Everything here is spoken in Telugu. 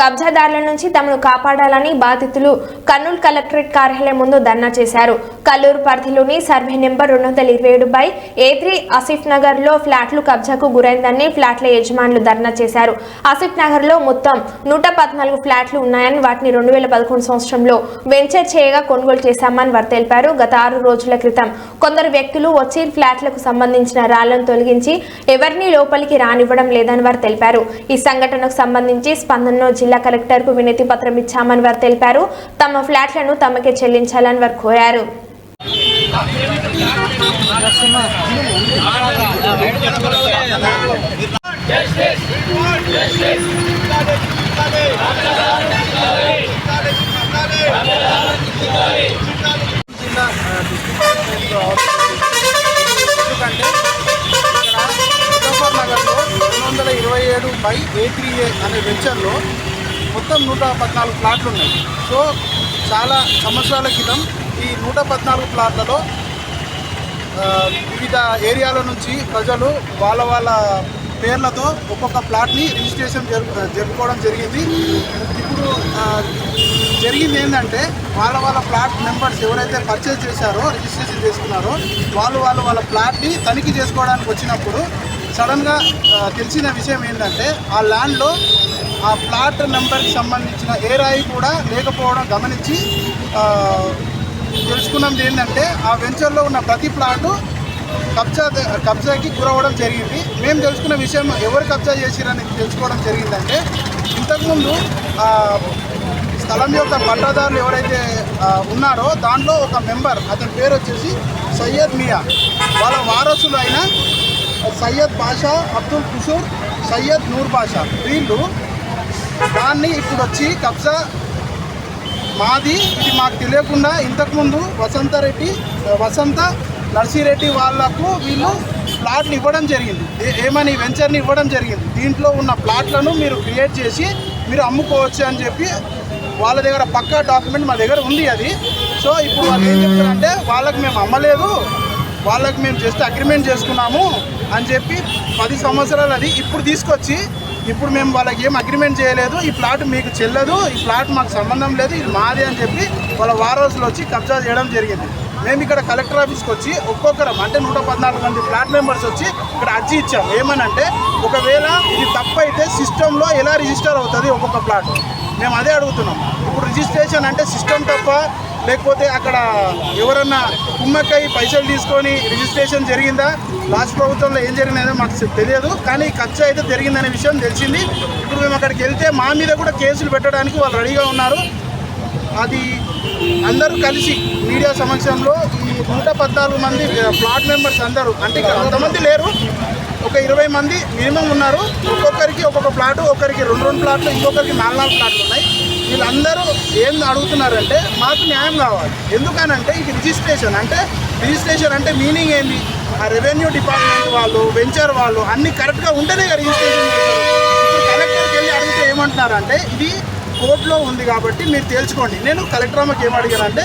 కబ్జాదారుల నుంచి తమను కాపాడాలని బాధితులు కర్నూలు కలెక్టరేట్ కార్యాలయం ముందు ధర్నా చేశారు. కల్లూరు పరిధిలోని సర్వే నెంబర్ రెండు వందల ఇరవై ఏడు బై ఏ త్రీ ఆసిఫ్ నగర్లో ఫ్లాట్లు కబ్జాకు గురైందని ఫ్లాట్ల యజమానులు ధర్నా చేశారు. ఆసిఫ్ నగర్లో మొత్తం నూట పద్నాలుగు ఫ్లాట్లు ఉన్నాయని వాటిని రెండు వేల పదకొండు సంవత్సరంలో వెంచర్ చేయగా కొనుగోలు చేశామని వారు తెలిపారు. గత ఆరు రోజుల క్రితం కొందరు వ్యక్తులు వచ్చి ఫ్లాట్లకు సంబంధించిన రాళ్ళను తొలగించి ఎవరిని లోపలికి రానివ్వడం లేదని వారు తెలిపారు. ఈ సంఘటనకు సంబంధించి స్పందనలో జిల్లా కలెక్టర్కు వినతి పత్రం ఇచ్చామని వారు తెలిపారు. తమ ఫ్లాట్లను తమకే చెల్లించాలని వారు కోరారు. రెండు వందల ఇరవై ఏడు బై ఏ త్రీ ఏ అనే వెంచర్లో మొత్తం నూట పద్నాలుగు ప్లాట్లు ఉన్నాయి. సో చాలా సంవత్సరాల క్రితం ఈ నూట పద్నాలుగు ప్లాట్లలో వివిధ ఏరియాల నుంచి ప్రజలు వాళ్ళ వాళ్ళ పేర్లతో ఒక్కొక్క ప్లాట్ని రిజిస్ట్రేషన్ జరు జరుపుకోవడం జరిగింది. ఇప్పుడు జరిగింది ఏంటంటే వాళ్ళ వాళ్ళ ప్లాట్ మెంబర్స్ ఎవరైతే పర్చేజ్ చేశారో రిజిస్ట్రేషన్ చేసుకున్నారో వాళ్ళు వాళ్ళు వాళ్ళ ప్లాట్ని తనిఖీ చేసుకోవడానికి వచ్చినప్పుడు సడన్గా తెలిసిన విషయం ఏంటంటే ఆ ల్యాండ్లో ఆ ప్లాట్ నెంబర్కి సంబంధించిన ఏ రాయి కూడా లేకపోవడం గమనించి తెలుసుకున్నది ఏంటంటే ఆ వెంచర్లో ఉన్న ప్రతి ప్లాటు కబ్జా కబ్జాకి గురవ్వడం జరిగింది. మేము తెలుసుకున్న విషయం ఎవరు కబ్జా చేసిరని తెలుసుకోవడం జరిగిందంటే ఇంతకుముందు ఆ, స్థలం యొక్క పట్టాదారులు ఎవరైతే ఉన్నారో దాంట్లో ఒక మెంబర్ అతని పేరు వచ్చేసి సయ్యద్ మియా. వాళ్ళ వారసులు అయిన సయ్యద్ బాషా అబ్దుల్ కుషూర్ సయ్యద్ నూర్ బాషా. వీళ్ళు దాన్ని ఇప్పుడు వచ్చి కబ్జా మాది. ఇది మాకు తెలియకుండా ఇంతకుముందు వసంతరెడ్డి వసంత నర్సిరెడ్డి వాళ్ళకు వీళ్ళు ప్లాట్లు ఇవ్వడం జరిగింది. ఏమని వెంచర్ని ఇవ్వడం జరిగింది. దీంట్లో ఉన్న ప్లాట్లను మీరు క్రియేట్ చేసి మీరు అమ్ముకోవచ్చు అని చెప్పి వాళ్ళ దగ్గర పక్కా డాక్యుమెంట్ మా దగ్గర ఉంది అది. సో ఇప్పుడు వాళ్ళు ఏం చెప్తారంటే వాళ్ళకి మేము అమ్మలేదు వాళ్ళకి మేము జస్ట్ అగ్రిమెంట్ చేసుకున్నాము అని చెప్పి పది సంవత్సరాలు అది ఇప్పుడు తీసుకొచ్చి ఇప్పుడు మేము వాళ్ళకి ఏం అగ్రిమెంట్ చేయలేదు ఈ ప్లాట్ మీకు చెల్లదు ఈ ప్లాట్ మాకు సంబంధం లేదు ఇది మాది అని చెప్పి వాళ్ళ వారోజులు వచ్చి కబ్జా చేయడం జరిగింది. మేము ఇక్కడ కలెక్టర్ ఆఫీస్కి వచ్చి ఒక్కొక్కరం అంటే నూట పద్నాలుగు మంది ప్లాట్ మెంబర్స్ వచ్చి ఇక్కడ అర్జీ ఇచ్చాం ఏమనంటే ఒకవేళ ఇది తప్పైతే సిస్టంలో ఎలా రిజిస్టర్ అవుతుంది ఒక్కొక్క ప్లాట్ మేము అదే అడుగుతున్నాం. ఇప్పుడు రిజిస్ట్రేషన్ అంటే సిస్టమ్ తప్ప లేకపోతే అక్కడ ఎవరన్నా కుమ్మక్కై పైసలు తీసుకొని రిజిస్ట్రేషన్ జరిగిందా? లాస్ట్ ప్రభుత్వంలో ఏం జరిగిందో మాకు తెలియదు. కానీ ఖర్చు అయితే జరిగిందనే విషయం తెలిసింది. ఇప్పుడు మేము అక్కడికి వెళ్తే మా మీద కూడా కేసులు పెట్టడానికి వాళ్ళు రెడీగా ఉన్నారు. అది అందరూ కలిసి మీడియా సమక్షంలో ఈ నూట పద్నాలుగు మంది ప్లాట్ మెంబర్స్ అందరూ అంటే ఇక్కడ అంతమంది లేరు. ఒక ఇరవై మంది మినిమం ఉన్నారు. ఒక్కొక్కరికి ఒక్కొక్క ప్లాటు ఒకరికి రెండు రెండు ప్లాట్లు ఇంకొకరికి నాలుగు నాలుగు ప్లాట్లు ఉన్నాయి. వీళ్ళందరూ ఏం అడుగుతున్నారంటే మాకు న్యాయం కావాలి. ఎందుకనంటే ఇది రిజిస్ట్రేషన్. అంటే రిజిస్ట్రేషన్ అంటే మీనింగ్ ఏంది? ఆ రెవెన్యూ డిపార్ట్మెంట్ వాళ్ళు వెంచర్ వాళ్ళు అన్ని కరెక్ట్గా ఉంటేనే రిజిస్ట్రేషన్ ఇప్పుడు కలెక్టర్కి వెళ్ళి అడిగితే ఏమంటున్నారంటే ఇది కోర్టులో ఉంది కాబట్టి మీరు తేల్చుకోండి. నేను కలెక్టర్ అమ్మకి ఏం అడిగానంటే